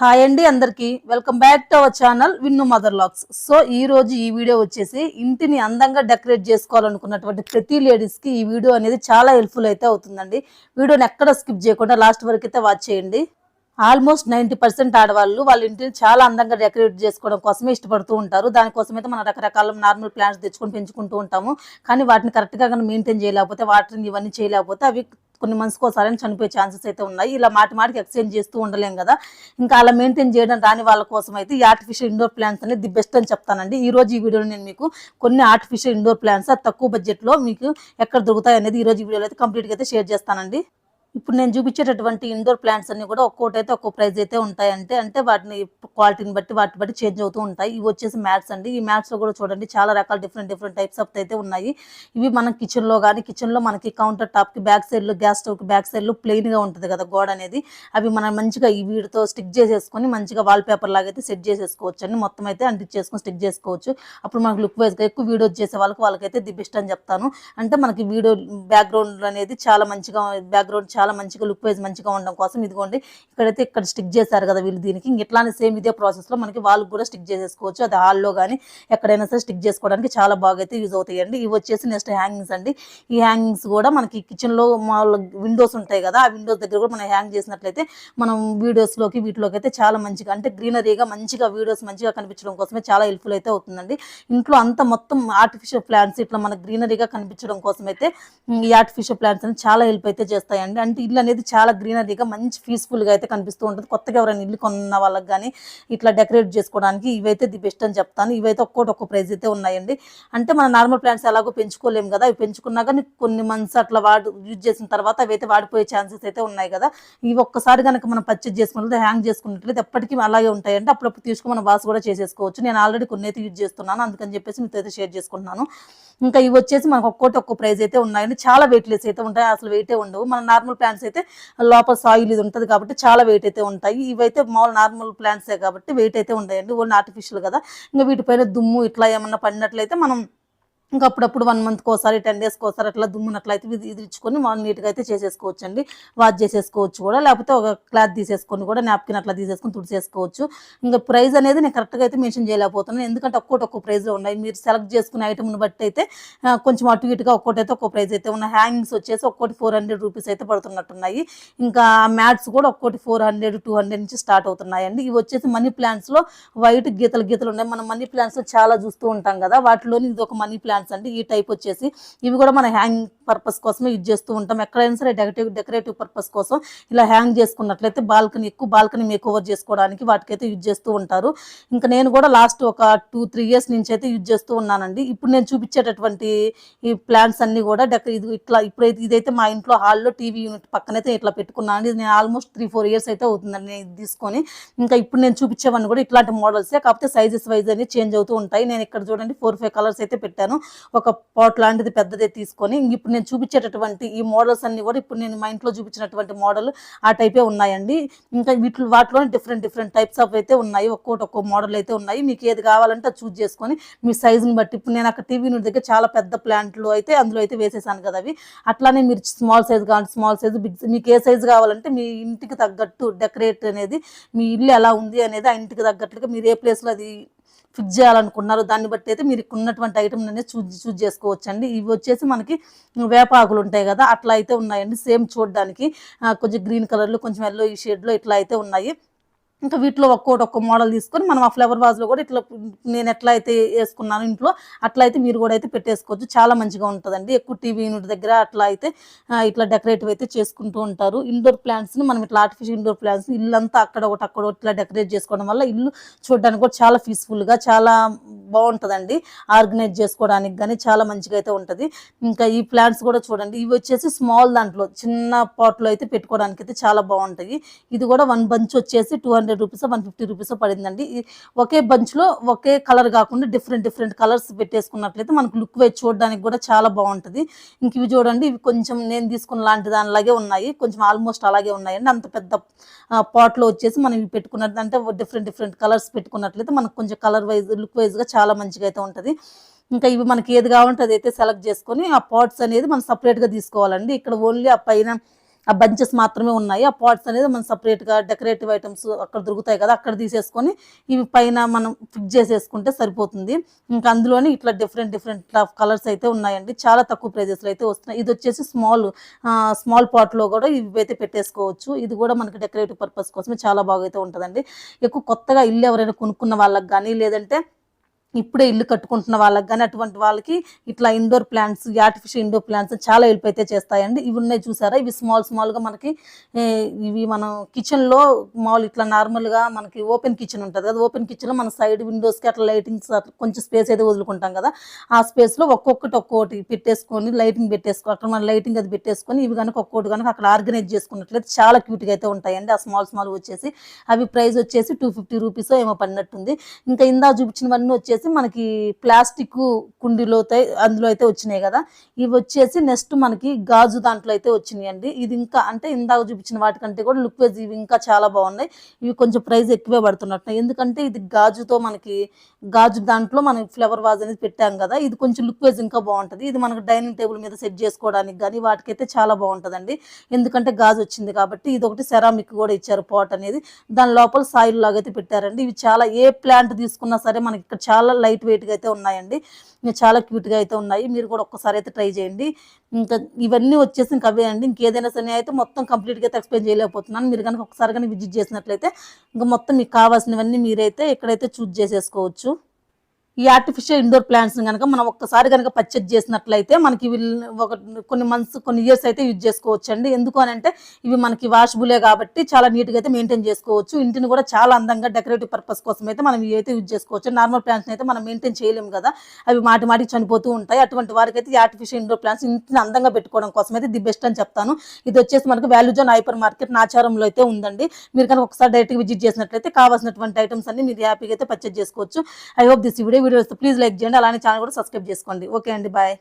Hi అండి అందరికీ. Welcome back to our channel Vinnu mother lux so ఈ రోజు ఈ వీడియో వచ్చేసి ఇంటిని అందంగా డెకరేట్ చేసుకోవాలనుకున్నటువంటి ప్రతి లేడీస్కి ఈ వీడియో అనేది చాలా హెల్ప్ఫుల్ అయితే అవుతుందండి. వీడియోని ఎక్కడ స్కిప్ చేయకుండా లాస్ట్ వరకు అయితే వాచ్ చేయండి. ఆల్మోస్ట్ నైంటీ పర్సెంట్ ఆడవాళ్ళు వాళ్ళ ఇంటిని చాలా అందంగా డెకరేట్ చేసుకోవడం కోసమే ఇష్టపడుతూ ఉంటారు. దానికోసం అయితే మనం రకరకాల నార్మల్ ప్లాంట్స్ తెచ్చుకొని పెంచుకుంటూ ఉంటాము. కానీ వాటిని కరెక్ట్గా కానీ మెయింటైన్ చేయలేకపోతే వాటిని ఇవన్నీ చేయలేకపోతే అవి కొన్ని మంత్స్కి ఒకసారి చనిపోయే ఛాన్సెస్ అయితే ఉన్నాయి. ఇలా మాటి మాటికి ఎక్స్చేంజ్ చేస్తూ ఉండలేం కదా. ఇంకా అలా మెయింటైన్ చేయడం రాని వాళ్ళ కోసం అయితే ఈ ఆర్టిఫిషియల్ ఇండోర్ ప్లాంట్స్ అనేది ది బెస్ట్ అని చెప్తానండి. ఈ రోజు ఈ వీడియోలో నేను మీకు కొన్ని ఆర్టిఫిషియల్ ఇండోర్ ప్లాంట్స్ తక్కువ బడ్జెట్లో మీకు ఎక్కడ దొరుకుతాయి అనేది ఈ రోజు ఈ వీడియోలో అయితే కంప్లీట్గా అయితే షేర్ చేస్తానండి. ఇప్పుడు నేను చూపించేటటువంటి ఇండోర్ ప్లాంట్స్ అన్ని కూడా ఒక్కోటి అయితే ఒక్కో ప్రైస్ అయితే ఉంటాయంటే అంటే వాటిని క్వాలిటీని బట్టి వాటి బట్టి చేంజ్ అవుతూ ఉంటాయి. ఇవి వచ్చేసి మ్యాట్స్ అండి. ఈ మ్యాట్స్లో కూడా చూడండి చాలా రకాల డిఫరెంట్ డిఫరెంట్ టైప్స్ ఆఫ్ అయితే ఉన్నాయి. ఇవి మనం కిచెన్లో కానీ కిచెన్లో మనకి కౌంటర్ టాప్కి బ్యాక్ సైడ్లో గ్యాస్ స్టవ్కి బ్యాక్ సైడ్ ప్లెయిన్గా గా ఉంటుంది కదా గోడ అనేది. అవి మనం మంచిగా ఈ వీడితో స్టిక్ చేసేసుకొని మంచిగా వాల్ పేపర్ లాగా అయితే సెట్ చేసేసుకోవచ్చు అండి. మొత్తం అయితే అంటించేసుకొని స్టిక్ చేసుకోవచ్చు. అప్పుడు మనకు లుక్ వైజ్గా ఎక్కువ వీడియోస్ చేసే వాళ్ళకి వాళ్ళకైతే ది బెస్ట్ అని చెప్తాను. అంటే మనకి వీడియో బ్యాక్గ్రౌండ్ అనేది చాలా మంచిగా బ్యాక్గ్రౌండ్ చాలా మంచిగా లుక్ వైజ్ మంచిగా ఉండడం కోసం ఇదిగోండి ఇక్కడైతే ఇక్కడ స్టిక్ చేశారు కదా వీళ్ళు దీనికి. ఇట్లానే సేమ్ ఇదే ప్రాసెస్లో మనకి వాళ్ళు కూడా స్టిక్ చేసేసుకోవచ్చు. అది హాల్లో కానీ ఎక్కడైనా సరే స్టిక్ చేసుకోవడానికి చాలా బాగా అయితే యూజ్ అవుతాయండి. ఇవి వచ్చేసి నెక్స్ట్ హ్యాంగింగ్స్ అండి. ఈ హ్యాంగింగ్స్ కూడా మనకి కిచెన్లో మామూలు విండోస్ ఉంటాయి కదా ఆ విండోస్ దగ్గర కూడా మనం హ్యాంగ్ చేసినట్లయితే మనం వీడియోస్లోకి వీటిలోకి అయితే చాలా మంచిగా అంటే గ్రీనరీగా మంచిగా వీడియోస్ మంచిగా కనిపించడం కోసమే చాలా హెల్ప్ఫుల్ అయితే అవుతుందండి. ఇంట్లో అంత మొత్తం ఆర్టిఫిషియల్ ప్లాంట్స్ ఇట్లా మనకు గ్రీనరీగా కనిపించడం కోసం అయితే ఈ ఆర్టిఫిషియల్ ప్లాంట్స్ అనేది చాలా హెల్ప్ అయితే చేస్తాయండి. అంటే ఇల్లు అనేది చాలా గ్రీనరీగా మంచి పీస్ఫుల్గా అయితే కనిపిస్తూ ఉంటుంది. కొత్తగా ఎవరైనా ఇల్లు కొన్న వాళ్ళకి కానీ ఇట్లా డెకరేట్ చేసుకోవడానికి ఇవైతే ది బెస్ట్ అని చెప్తాను. ఇవైతే ఒక్కోటి ఒక్కో ప్రైస్ అయితే ఉన్నాయండి. అంటే మన నార్మల్ ప్లాంట్స్ ఎలాగో పెంచుకోలేము కదా. అవి పెంచుకున్నా కానీ కొన్ని మంత్స్ అట్లా వాడు యూజ్ చేసిన తర్వాత అవి అయితే వాడిపోయే ఛాన్సెస్ అయితే ఉన్నాయి కదా. ఇవి ఒక్కసారి కనుక మనం పర్చేజ్ చేసుకున్నట్లయితే హ్యాంగ్ చేసుకున్నట్లయితే ఎప్పటికీ అలాగే ఉంటాయంటే అప్పుడప్పుడు తీసుకుని మనం వాష్ కూడా చేసేసుకోవచ్చు. నేను ఆల్రెడీ కొన్ని అయితే యూజ్ చేస్తున్నాను. అందుకని చెప్పేసి మీతో అయితే షేర్ చేసుకుంటున్నాను. ఇంకా ఇవి వచ్చేసి మనకు ఒక్కోటి ఒక్కో ప్రైస్ అయితే ఉన్నాయండి. చాలా వెయిట్లెస్ అయితే ఉంటాయి. అసలు వెయిటే ఉండవు. మన నార్మల్ ప్లాంట్స్ అయితే లోపల సాయిల్ ఇది ఉంటుంది కాబట్టి చాలా వెయిట్ అయితే ఉంటాయి. ఇవైతే మామూలు నార్మల్ ప్లాంట్సే కాబట్టి వెయిట్ అయితే ఉంటాయండి ఓన్లీ ఆర్టిఫిషియల్ కదా. ఇంకా వీటిపైన దుమ్ము ఇట్లా ఏమన్నా పడినట్లయితే మనం ఇంకా అప్పుడప్పుడు వన్ మంత్కి ఒకసారి టెన్ డేస్కి ఒకసారి అట్లా దుమ్మునట్లయితే ఇది ఇది మనం నీట్గా అయితే చేసేసుకోవచ్చు అండి వాష్ చేసేసుకోవచ్చు కూడా. లేకపోతే ఒక క్లాత్ తీసేసుకొని కూడా నాప్కిన్ అట్లా తీసేసుకొని తుడిచేసుకోవచ్చు ఇంకా ప్రైస్ అనేది నేను కరెక్ట్గా అయితే మెన్షన్ చేయలేకపోతున్నాను. ఎందుకంటే ఒక్కోటి ఒక్కో ప్రైస్లో ఉన్నాయి. మీరు సెలెక్ట్ చేసుకునే ఐటమ్ని బట్టి అయితే కొంచెం అటు ఇటుగా ఒక్కోటి అయితే ఒక్కో ప్రైస్ అయితే ఉన్నాయి హ్యాంగింగ్స్ వచ్చేసి ఒక్కోటి ఫోర్ హండ్రెడ్ రూపీస్ అయితే పడుతున్నట్టున్నాయి. ఇంకా మ్యాట్స్ కూడా ఒక్కోటి ఫోర్ హండ్రెడ్ టూ హండ్రెడ్ నుంచి స్టార్ట్ అవుతున్నాయండి. ఇవి వచ్చేసి మనీ ప్లాంట్స్లో వైట్ గీతలు గీతలు ఉన్నాయి. మనం మనీ ప్లాంట్స్లో చాలా చూస్తూ ఉంటాం కదా. వాటిలోని ఇది ఒక మనీ ప్లాంట్స్ అండి ఈ టైప్ వచ్చేసి ఇవి కూడా మన హ్యాంగ్ పర్పస్ కోసమే యూజ్ చేస్తూ ఉంటాం. ఎక్కడైనా సరే డెకరేటివ్ డెకరేటివ్ పర్పస్ కోసం ఇలా హ్యాంగ్ చేసుకున్నట్లయితే బాల్కనీ ఎక్కువ బాల్కనీ మేక్ ఓవర్ చేసుకోవడానికి వాటికైతే యూజ్ చేస్తూ ఉంటారు. ఇంకా నేను కూడా లాస్ట్ ఒక టూ త్రీ ఇయర్స్ నుంచి అయితే యూజ్ చేస్తూ ఉన్నానండి. ఇప్పుడు నేను చూపించేటటువంటి ఈ ప్లాంట్స్ అన్ని కూడా డెక ఇది ఇట్లా ఇప్పుడైతే ఇదైతే మా ఇంట్లో హాల్లో టీవీ యూనిట్ పక్కనైతే ఇట్లా పెట్టుకున్నాను ఇది నేను ఆల్మోస్ట్ త్రీ ఫోర్ ఇయర్స్ అయితే అవుతుందండి నేను ఇది తీసుకొని. ఇంకా ఇప్పుడు నేను చూపించేవన్నీ కూడా ఇట్లాంటి మోడల్సే కాకపోతే సైజెస్ వైజ్ అనేది చేంజ్ అవుతూ ఉంటాయి. నేను ఇక్కడ చూడండి ఫోర్ ఫైవ్ కలర్స్ అయితే పెట్టాను. ఒక పాట్ లాంటిది పెద్దదే తీసుకొని ఇప్పుడు నేను నేను చూపించేటటువంటి ఈ మోడల్స్ అన్ని కూడా ఇప్పుడు నేను మా ఇంట్లో చూపించినటువంటి మోడల్ ఆ టైపే ఉన్నాయండి. ఇంకా వీటి వాటిలో డిఫరెంట్ డిఫరెంట్ టైప్స్ ఆఫ్ అయితే ఉన్నాయి. ఒక్కోటి ఒక్కో మోడల్ అయితే ఉన్నాయి. మీకు ఏది కావాలంటే అది చేసుకొని మీ సైజుని బట్టి ఇప్పుడు నేను అక్కడ టీవీ నుండి దగ్గర చాలా పెద్ద ప్లాంట్లు అయితే అందులో అయితే వేసేసాను కదా అవి. అట్లానే మీరు స్మాల్ సైజ్ కావాలి స్మాల్ సైజ్ బిగ్ మీకు ఏ సైజు కావాలంటే మీ ఇంటికి తగ్గట్టు డెకరేట్ అనేది మీ ఇల్లు ఎలా ఉంది అనేది ఆ ఇంటికి తగ్గట్టుగా మీరు ఏ ప్లేస్లో అది ఫిక్స్ చేయాలనుకున్నారు. దాన్ని బట్టి అయితే మీరు ఉన్నటువంటి ఐటమ్ అనేది చూజ్ చూజ్ చేసుకోవచ్చు అండి ఇవి వచ్చేసి మనకి వేపాకులు ఉంటాయి కదా అట్లా అయితే ఉన్నాయండి. సేమ్ చూడడానికి కొంచెం గ్రీన్ కలర్లో కొంచెం ఎల్లో ఈ షేడ్లో ఇట్లా అయితే ఉన్నాయి. ఇంకా వీటిలో ఒక్కోటి ఒక్క మోడల్ తీసుకొని మనం ఆ ఫ్లవర్ వాజ్లో కూడా ఇట్లా నేను ఎట్లా అయితే వేసుకున్నాను ఇంట్లో అట్లా అయితే మీరు కూడా అయితే పెట్టేసుకోవచ్చు. చాలా మంచిగా ఉంటుందండి. ఎక్కువ టీవీ యూనిట్ దగ్గర అట్లా అయితే ఇట్లా డెకరేటివ్ అయితే చేసుకుంటూ ఉంటారు. ఇండోర్ ప్లాంట్స్ని మనం ఇట్లా ఆర్టిఫిషియల్ ఇండోర్ ప్లాంట్స్ ఇల్లంతా అక్కడ ఒకటి అక్కడ ఇట్లా డెకరేట్ చేసుకోవడం వల్ల ఇల్లు చూడడానికి కూడా చాలా పీస్ఫుల్గా చాలా బాగుంటుందండి. ఆర్గనైజ్ చేసుకోవడానికి కానీ చాలా మంచిగా అయితే ఉంటుంది. ఇంకా ఈ ప్లాంట్స్ కూడా చూడండి. ఇవి వచ్చేసి స్మాల్ దాంట్లో చిన్న పాట్లో అయితే పెట్టుకోవడానికి అయితే చాలా బాగుంటాయి. ఇది కూడా వన్ బంచ్ వచ్చేసి two hundred rupees one fifty rupees పడిందండి. ఒకే బంచ్లో ఒకే కలర్ కాకుండా డిఫరెంట్ డిఫరెంట్ కలర్స్ పెట్టేసుకున్నట్లయితే మనకు లుక్ వైజ్ చూడడానికి కూడా చాలా బాగుంటుంది. ఇంక ఇవి చూడండి ఇవి కొంచెం నేను తీసుకున్న లాంటి దానిలాగే ఉన్నాయి. కొంచెం ఆల్మోస్ట్ అలాగే ఉన్నాయండి. అంత పెద్ద పాట్లో వచ్చేసి మనం ఇవి పెట్టుకున్నట్టు అంటే డిఫరెంట్ డిఫరెంట్ కలర్స్ పెట్టుకున్నట్లయితే మనకు కొంచెం కలర్ వైజ్ లుక్ వైజ్గా చాలా మంచిగా అయితే ఉంటుంది. ఇంకా ఇవి మనకి ఏది కావాలంటే అది అయితే సెలెక్ట్ చేసుకొని ఆ పాట్స్ అనేది మనం సపరేట్గా తీసుకోవాలండి. ఇక్కడ ఓన్లీ ఆ పైన ఆ బంచెస్ మాత్రమే ఉన్నాయి. ఆ పాట్స్ అనేది మనం సపరేట్గా డెకరేటివ్ ఐటమ్స్ అక్కడ దొరుకుతాయి కదా అక్కడ తీసేసుకొని ఇవి పైన మనం ఫిక్స్ చేసేసుకుంటే సరిపోతుంది. ఇంకా అందులోనే ఇట్లా డిఫరెంట్ డిఫరెంట్ ఆఫ్ కలర్స్ అయితే ఉన్నాయండి. చాలా తక్కువ ప్రైజెస్లో అయితే వస్తున్నాయి. ఇది వచ్చేసి స్మాల్ స్మాల్ పాట్లో కూడా ఇవి అయితే పెట్టేసుకోవచ్చు. ఇది కూడా మనకి డెకరేటివ్ పర్పస్ కోసమే చాలా బాగా అయితే ఉంటుందండి. ఎక్కువ కొత్తగా ఇల్లు ఎవరైనా కొనుక్కున్న వాళ్ళకి కానీ లేదంటే ఇప్పుడే ఇల్లు కట్టుకుంటున్న వాళ్ళకి కానీ అటువంటి వాళ్ళకి ఇట్లా indoor plants artificial indoor plants చాలా హెల్ప్ అయితే చేస్తాయండి. ఇవి ఉన్నాయి చూసారా? ఇవి స్మాల్ స్మాల్గా మనకి ఇవి మనం కిచెన్లో మామూలు ఇట్లా నార్మల్గా మనకి ఓపెన్ కిచెన్ ఉంటుంది కదా ఓపెన్ కిచెన్లో మన సైడ్ విండోస్కి అట్లా లైటింగ్స్ అట్లా కొంచెం స్పేస్ అయితే వదులుకుంటాం కదా ఆ స్పేస్లో ఒక్కొక్కటి ఒక్కొక్కటి పెట్టేసుకొని లైటింగ్ పెట్టేసుకో అక్కడ మన లైటింగ్ అది పెట్టేసుకొని ఇవి కనుక ఒక్కొక్కటి కనుక అక్కడ ఆర్గనైజ్ చేసుకున్నట్లయితే చాలా క్యూట్గా అయితే ఉంటాయండి. ఆ స్మాల్ స్మాల్ వచ్చేసి అవి ప్రైస్ వచ్చేసి టూ ఫిఫ్టీ రూపీస్ ఏమో పడినట్టుంది. ఇంకా ఇందా చూపించినవన్నీ వచ్చేసి మనకి ప్లాస్టిక్ కుండీలో అయితే అందులో అయితే వచ్చినాయి కదా. ఇవి వచ్చేసి నెక్స్ట్ మనకి గాజు దాంట్లో అయితే వచ్చినాయి అండి ఇది ఇంకా అంటే ఇందాక చూపించిన వాటికంటే కూడా లుక్ వైజ్ ఇవి ఇంకా చాలా బాగున్నాయి. ఇవి కొంచెం ప్రైస్ ఎక్కువే పడుతున్నట్టు ఎందుకంటే ఇది గాజుతో మనకి గాజు దాంట్లో మనం ఫ్లవర్ వాజ్ అనేది పెట్టాం కదా ఇది కొంచెం లుక్ వైజ్ ఇంకా బాగుంటుంది. ఇది మనకు డైనింగ్ టేబుల్ మీద సెట్ చేసుకోవడానికి కానీ వాటికైతే చాలా బాగుంటుందండి. ఎందుకంటే గాజు వచ్చింది కాబట్టి ఇది ఒకటి సెరామిక్ కూడా ఇచ్చారు పాట్ అనేది. దాని లోపల సాయిల్ లాగా అయితే పెట్టారండి. ఇవి చాలా ఏ ప్లాంట్ తీసుకున్నా సరే మనకి ఇక్కడ చాలా లైట్ వెయిట్గా అయితే ఉన్నాయండి. చాలా క్యూట్గా అయితే ఉన్నాయి. మీరు కూడా ఒక్కసారి అయితే ట్రై చేయండి. ఇంకా ఇవన్నీ వచ్చేసి ఇంకా అవే అండి. ఇంకేదైనా సరే అయితే మొత్తం కంప్లీట్గా అయితే ఎక్స్ప్లెయిన్ చేయలేకపోతున్నాను. మీరు కనుక ఒకసారి కానీ విజిట్ చేసినట్లయితే ఇంకా మొత్తం మీకు కావాల్సినవన్నీ మీరైతే ఇక్కడైతే చూజ్ చేసేసుకోవచ్చు. ఈ ఆర్టిఫిషియల్ ఇండోర్ ప్లాంట్స్ కనుక మనం ఒక్కసారి కనుక పర్చేజ్ చేసినట్లయితే మనకి ఇవి ఒక కొన్ని మంత్స్ కొన్ని ఇయర్స్ అయితే యూజ్ చేసుకోవచ్చు అండి ఎందుకు అని అంటే ఇవి మనకి వాషబులే కాబట్టి చాలా నీట్గా అయితే మెయింటైన్ చేసుకోవచ్చు. ఇంటిని కూడా చాలా అందంగా డెకరేటివ్ పర్పస్ కోసం అయితే మనం ఇవి అయితే యూజ్ చేసుకోవచ్చు. నార్మల్ ప్లాంట్స్ అయితే మనం మెయింటైన్ చేయలేము కదా. అవి మాటి మాటికి చనిపోతూ ఉంటాయి. అటువంటి వారికి అయితే ఈ ఆర్టిఫిషియల్ ఇండోర్ ప్లాంట్స్ ఇంటిని అందంగా పెట్టుకోవడం కోసం అయితే ది బెస్ట్ అని చెప్తాను. ఇది వచ్చేసి మనకి వాల్యూ జోన్ హైపర్ మార్కెట్ నాచారంలో అయితే ఉందండి. మీరు కనుక ఒకసారి డైరెక్ట్గా విజిట్ చేసినట్లయితే కావాల్సినటువంటి ఐటమ్స్ అన్ని మీరు హ్యాపీగా అయితే పర్చేజ్ చేసుకోవచ్చు. I hope this video videos please like చేయండి. అలానే ఛానల్ కూడా సబ్స్క్రైబ్ చేసుకోండి. ఓకే అండి బాయ్